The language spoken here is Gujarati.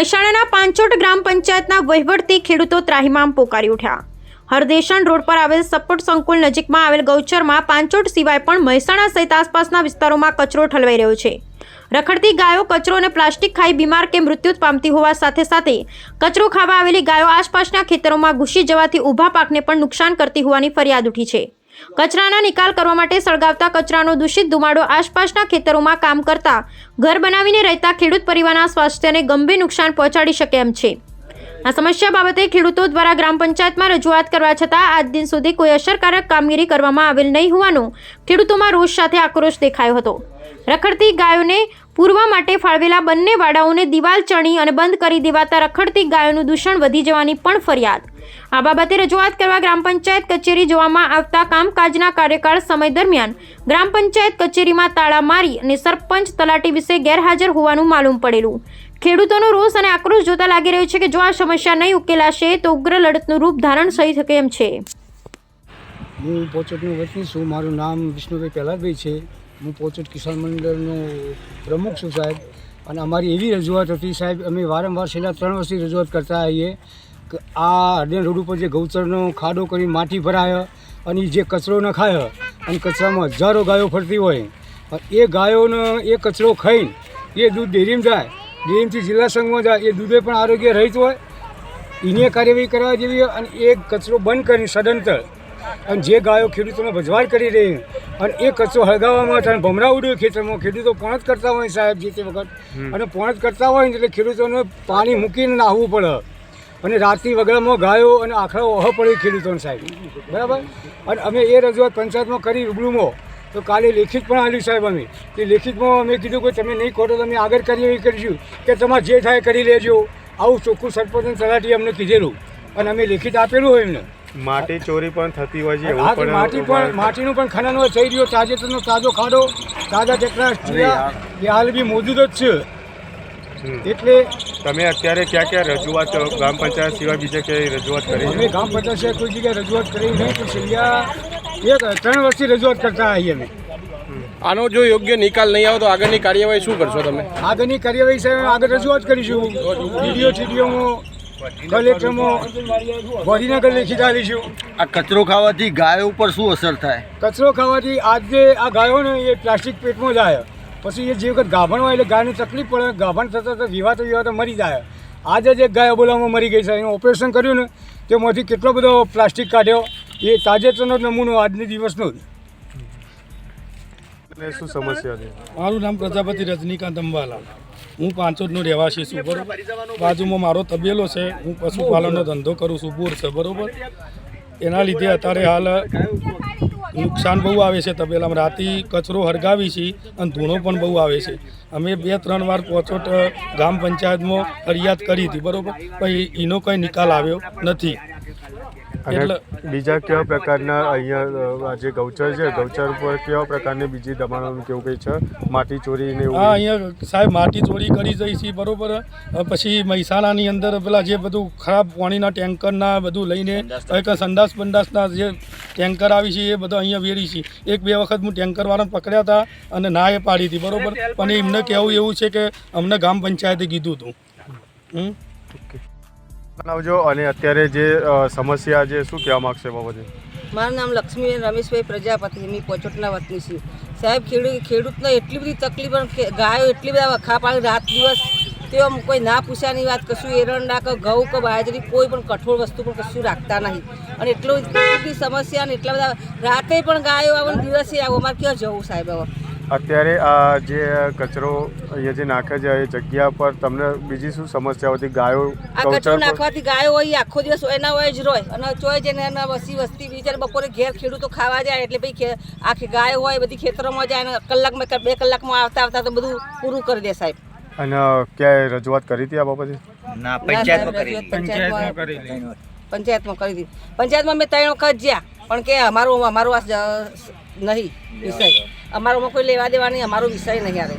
મહેસાણાના પાંચોટ ગ્રામ પંચાયતના વહીવટથી ખેડૂતો ત્રાહિમામ પોકારી ઉઠ્યા. હરદેશણ રોડ પર આવેલ સપોર્ટ સંકુલ નજીકમાં આવેલ ગૌચરમાં પાંચોટ સિવાય પણ મહેસાણા સહિત આસપાસના વિસ્તારોમાં કચરો ઠલવાઈ રહ્યો છે. રખડતી ગાયો કચરો અને પ્લાસ્ટિક ખાઈ બીમાર કે મૃત્યુ પામતી હોવા સાથે સાથે કચરો ખાવા આવેલી ગાયો આસપાસના ખેતરોમાં ઘૂસી જવાથી ઊભા પાકને પણ નુકસાન કરતી હોવાની ફરિયાદ ઉઠી છે. કચરાના નિકાલ કરવા માટે સળગાવતા કચરાનો દૂષિત ધુમાડો આસપાસના ખેતરોમાં કામ કરતા ઘર બનાવીને રહેતા ખેડૂત પરિવારના સ્વાસ્થ્યને ગંભીર નુકસાન પહોંચાડી શકે એમ છે. આ સમસ્યા બાબતે ખેડૂતો દ્વારા ગ્રામ પંચાયતમાં રજૂઆત કરવા છતાં આજ દિન સુધી કોઈ અસરકારક કામગીરી કરવામાં આવેલ નહીં હોવાનું ખેડૂતોમાં રોષ સાથે આક્રોશ દેખાયો હતો. રખડતી ગાયોને પૂરવા માટે ફાળવેલા બંને વાડાઓને દિવાલ ચણી અને બંધ કરી દેવાતા રખડતી ગાયોનું દૂષણ વધી જવાની પણ ફરિયાદ. આ બાબતે રજૂઆત કરવા ગ્રામ પંચાયત કચેરી જોવામાં આવતા કામકાજના કાર્યકાળ સમય દરમિયાન ગ્રામ પંચાયત કચેરીમાં તાળા મારી અને સરપંચ તલાટી વિશે ગેરહાજર હોવાનું માલુમ પડેલું. ખેડૂતોનો રોષ અને આક્રોશ જોતા લાગી રહ્યો છે કે જો આ સમસ્યા નહીં ઉકેલાશે તો ઉગ્ર લડતનું રૂપ ધારણ થઈ શકે એમ છે. હું પોચટનો વતની છું. મારું નામ વિષ્ણુભાઈ પહેલાભાઈ છે. હું પોચટ કિસાન મંડળનો પ્રમુખ છું સાહેબ. અને અમારી એવી રજૂઆત હતી સાહેબ, અમે વારંવાર છેલ્લા ત્રણ વર્ષથી રજૂઆત કરતા આવીએ. કે આ હરદેન રોડ ઉપર જે ગૌચરનો ખાડો કરી માટી ભરાય અને જે કચરો નખાય અને કચરામાં હજારો ગાયો ફરતી હોય. એ ગાયોનો એ કચરો ખાઈને એ દૂધ ડેરીમાં જાય ડેરીમથી જિલ્લા સંઘમાં જાય એ દૂધે પણ આરોગ્ય રહિત હોય. એને કાર્યવાહી કરવા જેવી હોય અને એ કચરો બંધ કરીને સદંતર અને જે ગાયો ખેડૂતોને ભજવાડ કરી રહી અને એ કચરો હળગાવવામાં થાય અને ભમરા ઉડ્યો ખેતરમાં ખેડૂતો પોણત કરતા હોય સાહેબ જે તે વખત. અને પોણત કરતા હોય ને એટલે ખેડૂતોને પાણી મૂકીને નાહવું પડે. અને રાતની વગડામાં ગાયો અને આખરો ઓહ પડે ખેડૂતોને સાહેબ. બરાબર? અને અમે એ રજૂઆત પંચાયતમાં કરી રૂબરૂમાં. તો કાલે લેખિત પણ આવ્યું સાહેબ અમે. તે લેખિતમાં અમે કીધું કે તમે નહીં ખોટો તમે આગળ કરીએ એ કરીશું. કે તમારે જે થાય કરી લેજો. આવું ચોખ્ખું સરપંચ તલાટી અમને કીધેલું. અને અમે લેખિત આપેલું હોય એમને. માટી ચોરી પણ થતી હોય છે માટી પણ માટીનું પણ ખનન થઈ રહ્યું. તાજેતરનો તાજો ખાડો. તાજા એ હાલ બી મોજૂદ જ છે. એટલે તમે અત્યારે ક્યાં ક્યાં રજૂઆત ગ્રામ પંચાયત સિવાય બીજે ક્યાંય રજૂઆત કરી અમે ગ્રામ પંચાયત સિવાય કોઈ જગ્યાએ રજૂઆત કરી નહીં પણ છેલ્લા એક ત્રણ વર્ષથી રજૂઆત કરતા આવીએ અમે. આનો જો યોગ્ય નિકાલ નહીં આવે તો આગળની કાર્યવાહી શું કરશો તમે? આગળની કાર્યવાહી સાહેબ આગળ રજૂઆત કરીશું. ડીડીઓ ટીડીઓમાં કલેક્ટરમાં ગાંધીનગર લેખિત આવીશું. આ કચરો ખાવાથી ગાયો ઉપર શું અસર થાય? કચરો ખાવાથી આજે આ ગાયો ને એ પ્લાસ્ટિક પેટમાં જાય. પછી એ જે વખત ગાભણ હોય એટલે ગાયને તકલીફ પડે ગાભણ થતાં તો વિવાતો વિવાતો મરી જાય. આજે જે ગાય બોલાવવામાં મરી ગઈ છે એનું ઓપરેશન કર્યું ને તેમાંથી કેટલો બધો પ્લાસ્ટિક કાઢ્યો એ તાજેતરનો જ નમૂનો આજની દિવસનો શું સમસ્યા છે? મારું નામ પ્રજાપતિ રજનીકાંત અંબાલા હું પાંચોદનો રહેવાસી છું બરોબર? બાજુમાં મારો તબેલો છે હું પશુપાલનનો ધંધો કરું છું બોર છે બરોબર? એના લીધે અત્યારે હાલ નુકસાન બહુ આવે છે તબેલામાં રાતી કચરો હળગાવી છે અને ધૂણો પણ બહુ આવે છે. અમે બે ત્રણ વાર પોચોટ ગ્રામ પંચાયતમાં ફરિયાદ કરી હતી બરાબર? પણ એનો કંઈ નિકાલ આવ્યો નથી. એટલે બીજા કેવા પ્રકારના અહીંયા જે ગૌચર છે? ગૌચર ઉપર કેવા પ્રકારની બીજી દબાણો કેવું કંઈ છે? માટી ચોરી ને હા અહીંયા સાહેબ માટી ચોરી કરી જઈ છે બરોબર? પછી મહેસાણાની અંદર પેલા જે બધું ખરાબ પાણીના ટેન્કરના બધું લઈને એક સંડાસ બંડાસના જે ટેન્કર આવી છે એ બધા અહીંયા વેરી છે. એક બે વખત હું ટેન્કરવાળાને પકડ્યા હતા અને ના એ પાડી હતી બરાબર? પણ એમને કહેવું એવું છે કે અમને ગ્રામ પંચાયતે કીધું હતું. હમ? અને અત્યારે જે સમસ્યા છે શું કહેવા માગશે બાબતે? મારું નામ લક્ષ્મીબેન રમેશભાઈ પ્રજાપતિ એમની પોચોટના વતની છે સાહેબ ખેડૂત ખેડૂતને એટલી બધી તકલીફ ગાયો એટલી બધા વખા પાણી રાત દિવસ તેઓ કોઈ ના પૂછ્યાની વાત કશું એરંડા કે ઘઉં કે બાજરી કોઈ પણ કઠોળ વસ્તુ પણ કશું રાખતા નહીં. અને એટલો એટલી બધી સમસ્યા ને એટલા બધા રાતે પણ ગાયો આવો દિવસે આવો. અમારે ક્યાં જવું સાહેબ હવે અત્યારે આ જે કચરો અહીંયા જે નાખે છે એ જગ્યા પર તમને બીજી શું સમસ્યા હતી ગાયો આ કચરો નાખવાથી ગાયો હોય આખો દિવસ એના હોય જ રોય. અને ચોય જઈને એના વસી વસ્તી બીજા બપોરે ઘેર ખેડૂતો ખાવા જાય એટલે ભાઈ આખી ગાયો હોય બધી ખેતરોમાં જાય અને કલાકમાં બે કલાકમાં આવતા આવતા તો બધું પૂરું કરી દે સાહેબ. અને ક્યાંય રજૂઆત કરી હતી આ બાબતે? ના પંચાયતમાં કરી પંચાયતમાં પંચાયતમાં પંચાયતમાં કરી દીધી. પંચાયતમાં મેં ત્રણ વખત જ્યાં પણ કે અમારું અમારું આ નહીં વિષય. અમારામાં કોઈ લેવા દેવા નહીં અમારો વિષય નહીં આવે.